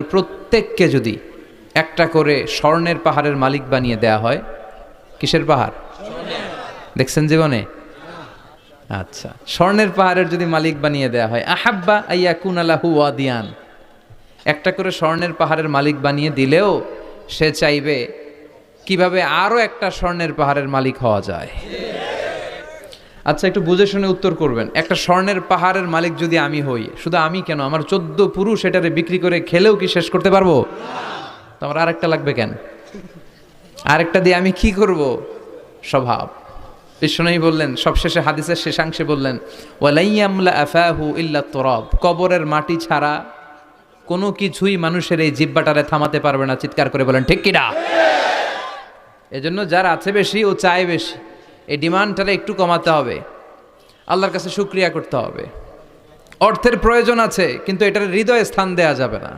প্রত্যেককে যদি একটা করে স্বর্ণের পাহাড়ের মালিক বানিয়ে দেয়া হয়, কিসের পাহাড়? দেখছেন জীবনে? আচ্ছা স্বর্ণের পাহাড়ের যদি মালিক বানিয়ে দেয়া হয়, আহাব্বা আইয়াকুন আলাহু ওয়াদিয়ান। একটা করে স্বর্ণের পাহাড়ের মালিক বানিয়ে দিলেও সে চাইবে, কীভাবে আরও একটা স্বর্ণের পাহাড়ের মালিক হওয়া যায়? আচ্ছা একটু বুঝে শুনে উত্তর করবেন। একটা স্বর্ণের পাহাড়ের মালিক যদি আমি হই, শুধু আমি কেন? আমার চোদ্দ পুরুষ এটারে বিক্রি করে খেলেও কি শেষ করতে পারব? তো আমার আরেকটা লাগবে কেন? আরেকটা দিয়ে আমি কি করব? স্বভাব। বিষ্ণুই বললেন, সবশেষে হাদিসের শেষাংশে বললেন ইল্লা তরব। কবরের মাটি ছাড়া কোনো কিছুই মানুষের এই জিব্বাটারে থামাতে পারবে না, চিৎকার করে বলেন, ঠিক কিনা এজন্য যার আছে বেশি, ও চায় বেশি। এই ডিমান্ডটারে একটু কমাতে হবে। আল্লাহর কাছে শুক্রিয়া করতে হবে। অর্থের প্রয়োজন আছে, কিন্তু এটার হৃদয়ে স্থান দেয়া যাবে না।